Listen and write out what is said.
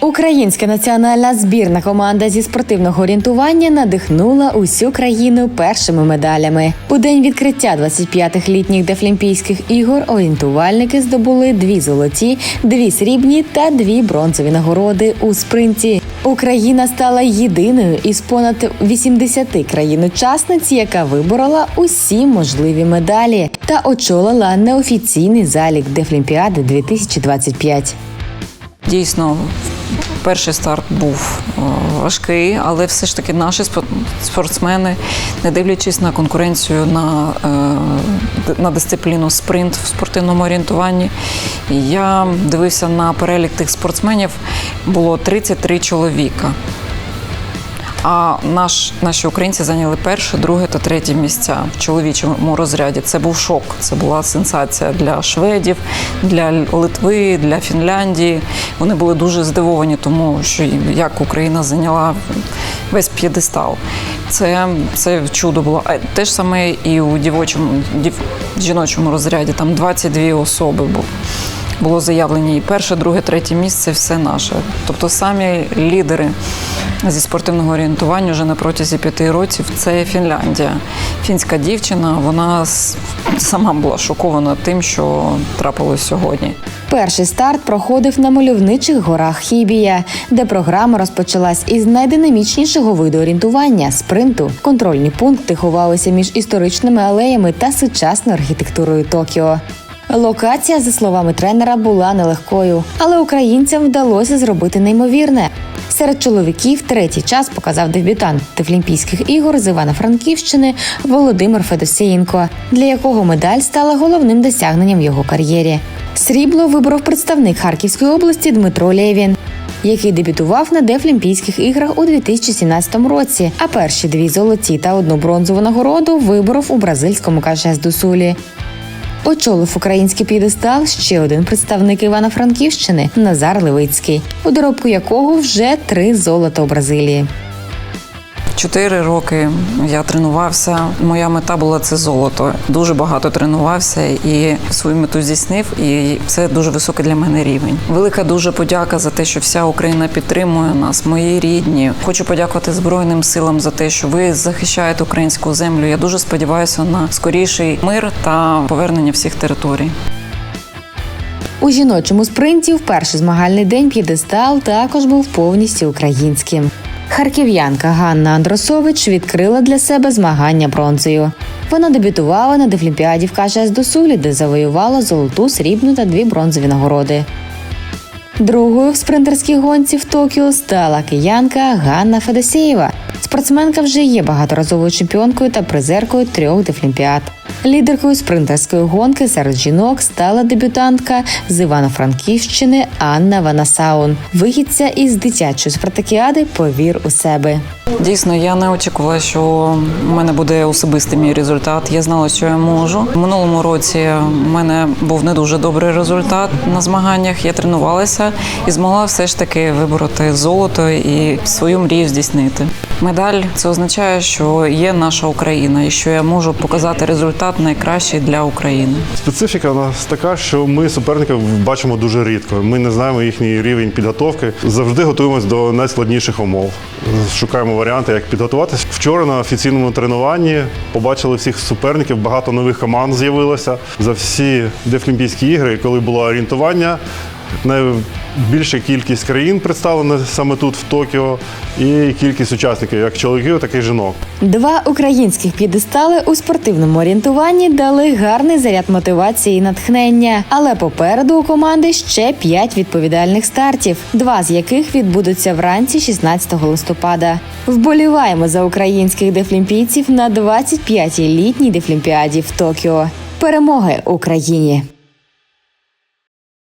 Українська національна збірна команда зі спортивного орієнтування надихнула усю країну першими медалями. У день відкриття 25-х літніх Дефлімпійських ігор орієнтувальники здобули дві золоті, дві срібні та дві бронзові нагороди у спринті. Україна стала єдиною із понад 80 країн-учасниць, яка виборола усі можливі медалі та очолила неофіційний залік Дефлімпіади 2025. Дійсно, перший старт був е, важкий, але все ж таки наші спортсмени, не дивлячись на конкуренцію на, е, на дисципліну спринт в спортивному орієнтуванні, я дивився на перелік тих спортсменів, було 33 чоловіка. А наш, наші українці зайняли перше, друге та третє місця в чоловічому розряді. Це був шок. Це була сенсація для шведів, для Литви, для Фінляндії. Вони були дуже здивовані, тому що як Україна зайняла весь п'єдестал. Це, це чудо було. А те ж саме і у дівочому, дів, жіночому розряді. Там 22 особи було було заявлені і перше, друге, третє місце все наше. Тобто самі лідери зі спортивного орієнтування вже на протязі п'яти років це Фінляндія. Фінська дівчина, вона сама була шокована тим, що трапилось сьогодні. Перший старт проходив на мальовничих горах Хібія, де програма розпочалась із найдинамічнішого виду орієнтування спринту. Контрольні пункти ховалися між історичними алеями та сучасною архітектурою Токіо. Локація, за словами тренера, була нелегкою, але українцям вдалося зробити неймовірне. Серед чоловіків третій час показав дебютант Дефлімпійських ігор з Івано-Франківщини Володимир Федосієнко, для якого медаль стала головним досягненням в його кар'єрі. Срібло виборов представник Харківської області Дмитро Лєвін, який дебютував на Дефлімпійських іграх у 2017 році. А перші дві золоті та одну бронзову нагороду виборов у бразильському кашес до Сулі. Очолив український п'єдестал ще один представник Івано-Франківщини Назар Левицький, у доробку якого вже три золота у Бразилії. Чотири роки я тренувався. Моя мета була це золото. Дуже багато тренувався і свою мету здійснив. І це дуже високий для мене рівень. Велика дуже подяка за те, що вся Україна підтримує нас, мої рідні. Хочу подякувати Збройним силам за те, що ви захищаєте українську землю. Я дуже сподіваюся на скоріший мир та повернення всіх територій. У жіночому спринті в перший змагальний день п'єдестал також був повністю українським. Харків'янка Ганна Андросович відкрила для себе змагання бронзою. Вона дебютувала на Дефлімпіаді в КШС до Сулі, де завоювала золоту, срібну та дві бронзові нагороди. Другою в спринтерській гонці в Токіо стала киянка Ганна Федосєєва. Спортсменка вже є багаторазовою чемпіонкою та призеркою трьох дефлімпіад. Лідеркою спринтерської гонки серед жінок стала дебютантка з Івано-Франківщини Анна Ванасаун, вихідця із дитячої спартакіади Повір у себе. Дійсно, я не очікувала, що в мене буде особистий мій результат. Я знала, що я можу. У минулому році в мене був не дуже добрий результат на змаганнях. Я тренувалася і змогла все ж таки вибороти золото і свою мрію здійснити. Медаль це означає, що є наша Україна і що я можу показати результат найкращий для України. Специфіка у нас така, що ми суперників бачимо дуже рідко. Ми не знаємо їхній рівень підготовки. Завжди готуємось до найскладніших умов. Шукаємо варіанти, як підготуватися. Вчора на офіційному тренуванні побачили всіх суперників. Багато нових команд з'явилося за всі дефлімпійські ігри, коли було орієнтування. Найбільша кількість країн представлена саме тут, в Токіо, і кількість учасників, як чоловіків, так і жінок. Два українських п'єдестали у спортивному орієнтуванні дали гарний заряд мотивації і натхнення. Але попереду у команди ще п'ять відповідальних стартів, два з яких відбудуться вранці 16 листопада. Вболіваємо за українських дефлімпійців на 25-й літній дефлімпіаді в Токіо. Перемоги Україні!